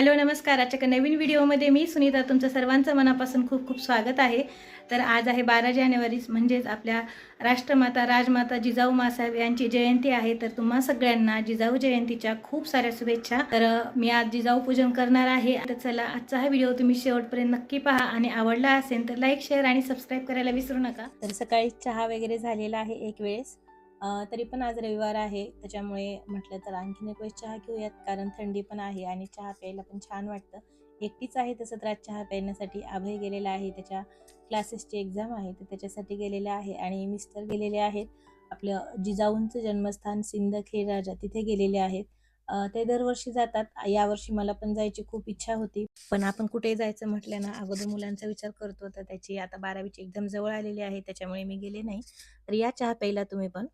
Hello नमस्कार. आजच्या नवीन व्हिडिओमध्ये मी सुनीता. तुमचं सर्वांचं मनापासून खूप खूप स्वागत आहे. तर आज आहे बारा जानेवारी म्हणजेच आपल्या राष्ट्रमाता राजमाता जिजाऊ मासाहेब यांची जयंती आहे. तर तुम्हा सगळ्यांना जिजाऊ जयंतीच्या खूप साऱ्या शुभेच्छा. तर मी आज जिजाऊ पूजन करणार आहे. तर चला आजचा हा व्हिडिओ तुम्ही शेवटपर्यंत नक्की पहा आणि आवडला असेल तर लाईक शेअर आणि सबस्क्राईब करायला विसरू नका. तर सकाळी चहा वगैरे झालेला आहे एक वेळेस. तरी पण आज रविवार आहे. त्याच्यामुळे म्हटलं तर आणखीन एक वेळेस चहा घेऊयात कारण थंडी पण आहे आणि चहा प्यायला पण छान वाटतं. एकटीच आहे तसं तर आज चहा प्यायण्यासाठी अभय गेलेला आहे. त्याच्या क्लासेसची एक्झाम आहे तर त्याच्यासाठी गेलेला आहे आणि मिस्टर गेलेले आहेत. आपलं जिजाऊंचं जन्मस्थान सिंदखेड राजा तिथे गेलेले आहेत. ते दरवर्षी जातात. यावर्षी मला पण जायची खूप इच्छा होती. पण आपण कुठे जायचं म्हटलं ना अगोदर मुलांचा विचार करतो. तर त्याची आता बारावीची एक्झाम जवळ आलेली आहे त्याच्यामुळे मी गेले नाही. तर या चहा प्यायला तुम्ही पण.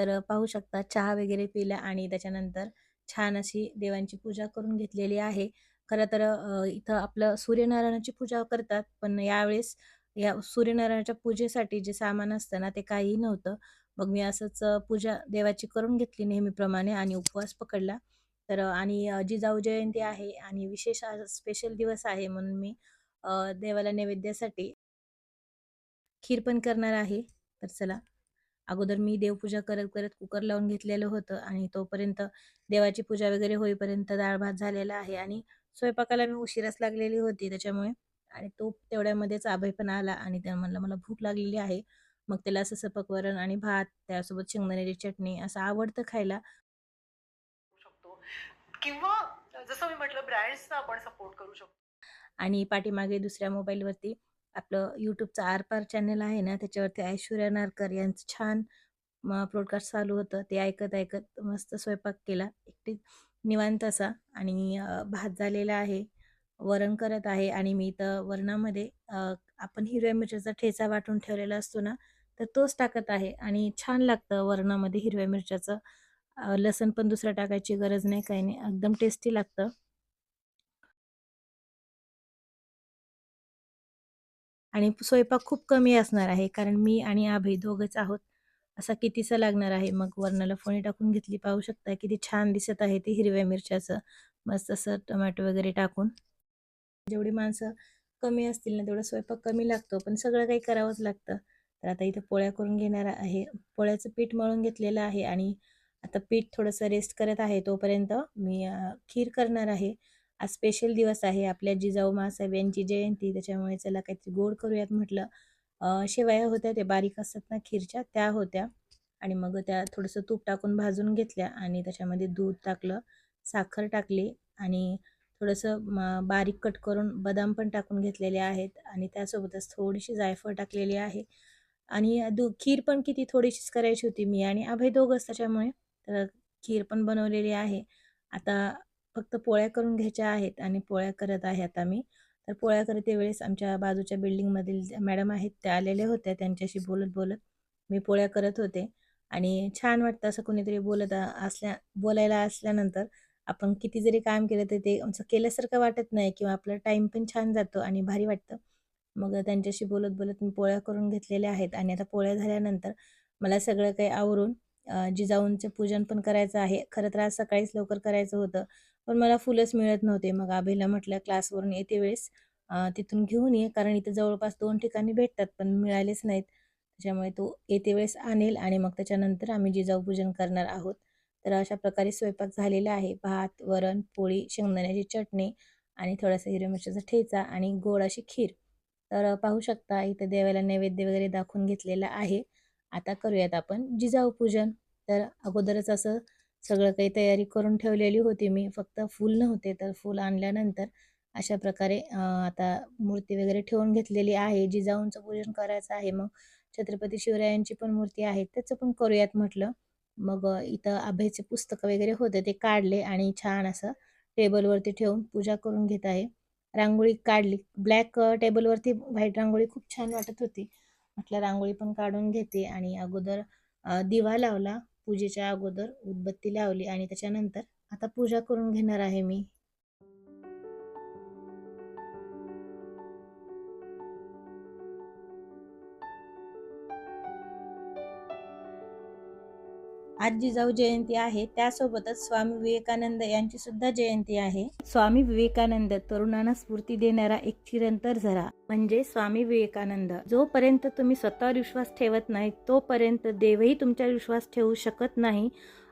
तर पाहू शकता चहा वगैरे पिला आणि त्याच्यानंतर छान अशी देवांची पूजा करून घेतलेली आहे. खरं तर इथं आपलं सूर्यनारायणाची पूजा करतात पण यावेळेस या सूर्यनारायणाच्या पूजेसाठी जे सामान असतं ना ते काहीही नव्हतं. मग मी असंच पूजा देवाची करून घेतली नेहमीप्रमाणे आणि उपवास पकडला. तर आणि जिजाऊ जयंती आहे आणि विशेष स्पेशल दिवस आहे म्हणून मी देवाला नैवेद्यासाठी खीर पण करणार आहे. तर चला. अगोदर मी देवपूजा करत करत कुकर लावून घेतलेलं होतं आणि तोपर्यंत देवाची पूजा वगैरे होईपर्यंत डाळ भात झालेला आहे आणि स्वयंपाकाला मी उशिराच लागलेली होती त्याच्यामुळे आणि तो तेवढ्यामध्येच आभय पण आला आणि त्या म्हणलं मला भूक लागलेली आहे. मग त्याला असं सपक वरण आणि भात त्यासोबत शेंगदाण्याची चटणी असं आवडतं खायला. किंवा जसं मी म्हटलं ब्रँड्सना आपण सपोर्ट करू शकतो. आणि पाठीमागे दुसऱ्या मोबाईलवरती आपलं यूट्यूबचं आरपार चॅनल आहे ना त्याच्यावरती ऐश्वर्या नारकर यांचं छान प्रोडकास्ट चालू होतं. ते ऐकत ऐकत मस्त स्वयंपाक केला. एकटी निवांत असा आणि भात झालेला आहे. वरण करत आहे आणि मी इथं वरणामध्ये आपण हिरव्या मिरच्याचा ठेचा वाटून ठेवलेला असतो ना तर तोच टाकत आहे आणि छान लागतं वरणामध्ये हिरव्या मिरच्याचं. लसण पण दुसरं टाकायची गरज नाही काही नाही. एकदम टेस्टी लागतं. आणि स्वयंपाक खूप कमी असणार आहे कारण मी आणि आभई दोघंच आहोत. असा कितीसा लागणार आहे? मग वरणाला फोणी टाकून घेतली पाहू शकता किती छान दिसत आहे ते हिरव्या मिरच्याचं. मस्त असं टोमॅटो वगैरे टाकून. जेवढी माणसं कमी असतील ना तेवढा स्वयंपाक कमी लागतो पण सगळं काही करावंच लागतं. तर आता इथं पोळ्या करून घेणार आहे. पोळ्याचं पीठ मळून घेतलेलं आहे आणि आता पीठ थोडंसं रेस्ट करत आहे तोपर्यंत मी खीर करणार आहे. आज स्पेशल दिवस आहे. आपल्या जिजाऊ मासाहेब यांची जयंती. त्याच्यामुळे चला काहीतरी गोड करूयात म्हटलं. शेवया होत्या त्या बारीक असतात ना खीरच्या त्या होत्या. आणि मग त्या थोडंसं तूप टाकून भाजून घेतल्या आणि त्याच्यामध्ये दूध टाकलं साखर टाकली आणि थोडंसं बारीक कट करून बदाम पण टाकून घेतलेले आहेत आणि त्यासोबतच थोडीशी जायफळ टाकलेली आहे. आणि दू खीर पण किती थोडीशीच करायची होती मी आणि अभय दोघंच त्याच्यामुळे तर खीर पण बनवलेली आहे. आता फक्त पोळ्या करून घ्यायच्या आहेत आणि पोळ्या करत आहे आता मी तर पोळ्या करते वेळेस आमच्या बाजूच्या बिल्डिंगमधील ज्या मॅडम आहेत त्या आलेल्या होत्या त्यांच्याशी बोलत बोलत. मी पोळ्या करत होते आणि छान वाटतं असं कोणीतरी बोलत असल्या बोलायला असल्यानंतर आपण किती जरी काम केलं तर ते असं केल्यासारखं वाटत नाही किंवा आपला टाईम पण छान जातो आणि भारी वाटतं. मग त्यांच्याशी बोलत बोलत मी पोळ्या करून घेतलेल्या आहेत आणि आता पोळ्या झाल्यानंतर मला सगळं काही आवरून जिजाऊंचं पूजन पण करायचं आहे. खरं तर आज सकाळीच लवकर करायचं होतं. पण मला फुलंच मिळत नव्हते. मग आभेला म्हटलं क्लासवरून येते वेळेस. तिथून घेऊन ये कारण इथं जवळपास दोन ठिकाणी भेटतात पण मिळालेच नाहीत. त्याच्यामुळे तो येते वेळेस आणेल आणि मग त्याच्यानंतर आम्ही जिजाऊ पूजन करणार आहोत तर अशा प्रकारे स्वयंपाक झालेला आहे. भात वरण पोळी शेंगदाण्याची चटणी आणि थोडासा हिरव्या मिरच्याचा ठेचा आणि गोड अशी खीर. तर पाहू शकता इथं देवाला नैवेद्य वगैरे दाखवून घेतलेला आहे. आता करूयात आपण जिजाऊ पूजन तर अगोदरच असं सगळं काही तयारी करून ठेवलेली होती मी. फक्त फूल नव्हते तर फूल आणल्यानंतर अशा प्रकारे आता मूर्ती वगैरे ठेवून घेतलेली आहे. जिजाऊंचं पूजन करायचं आहे. मग छत्रपती शिवरायांची पण मूर्ती आहे. त्याचं पण करूयात म्हटलं. मग इथं अभयचे पुस्तकं वगैरे होते ते काढले आणि छान असं टेबलवरती ठेवून पूजा करून घेत आहे. रांगोळी काढली. ब्लॅक टेबलवरती व्हाईट रांगोळी खूप छान वाटत होती. म्हटलं रांगोळी पण काढून घेते आणि अगोदर दिवा लावला. पूजेच्या अगोदर उदबत्ती लावली आणि त्याच्यानंतर आता पूजा करून घेणार आहे मी. आज जिजाऊ जयंती आहे त्यासोबतच स्वामी विवेकानंद यांची सुद्धा जयंती आहे. स्वामी विवेकानंद तरुणांना स्फूर्ती देणारा एक चिरंतर झरा म्हणजे स्वामी विवेकानंद. जोपर्यंत तुम्ही स्वतःवर विश्वास ठेवत नाही तोपर्यंत देवही तुमच्यावर विश्वास ठेवू शकत नाही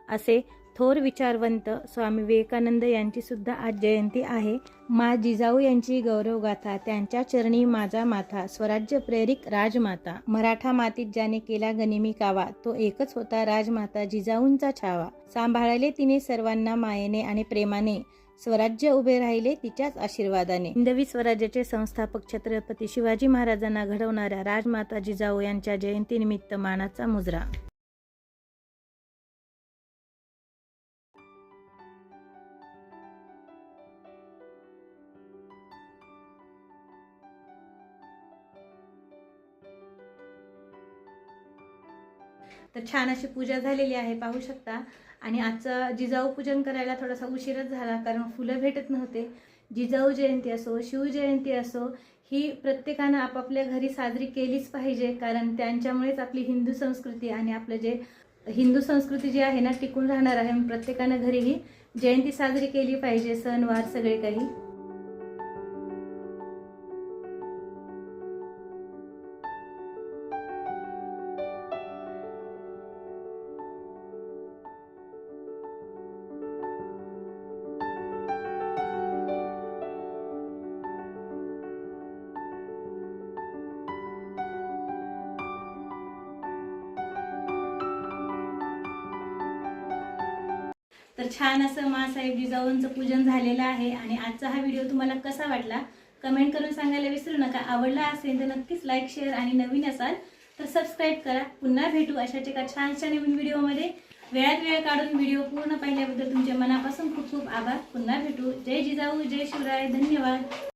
असे थोर विचारवंत स्वामी विवेकानंद यांची सुद्धा आज जयंती आहे. मा जिजाऊ यांची गौरवगाथा त्यांच्या चरणी माझा माथा स्वराज्य प्रेरिक राजमाता. मराठा मातीत ज्याने केला गनिमी कावा तो एकच होता राजमाता जिजाऊंचा छावा. सांभाळले तिने सर्वांना मायेने आणि प्रेमाने स्वराज्य उभे राहिले तिच्याच आशीर्वादाने. हिंदवी स्वराज्याचे संस्थापक छत्रपती शिवाजी महाराजांना घडवणाऱ्या राजमाता जिजाऊ यांच्या जयंतीनिमित्त मानाचा मुजरा. तर छान अशी पूजा झालेली आहे पाहू शकता. आणि आजचं जिजाऊ पूजन करायला थोडासा उशीरच झाला कारण फुलं भेटत नव्हते. जिजाऊ जयंती असो शिवजयंती असो ही प्रत्येकानं आपापल्या घरी साजरी केलीच पाहिजे कारण त्यांच्यामुळेच आपली हिंदू संस्कृती आणि आपलं जे हिंदू संस्कृती जी आहे ना टिकून राहणार आहे. प्रत्येकानं घरी ही जयंती साजरी केली पाहिजे सणवार सगळे काही. तर छान असं मासाहेब जिजाऊंचं पूजन झालेलं आहे आणि आजचा हा व्हिडिओ तुम्हाला कसा वाटला? कमेंट करून सांगायला विसरू नका. आवडला असेल तर नक्कीच लाईक शेअर आणि नवीन असाल तर सबस्क्राईब करा. पुन्हा भेटू अशाच एका छानशा नवीन व्हिडिओमध्ये वेळात वेळ काढून व्हिडिओ पूर्ण पाहिल्याबद्दल तुमच्या मनापासून खूप खूप आभार. पुन्हा भेटू. जय जिजाऊ जय शिवराय. धन्यवाद.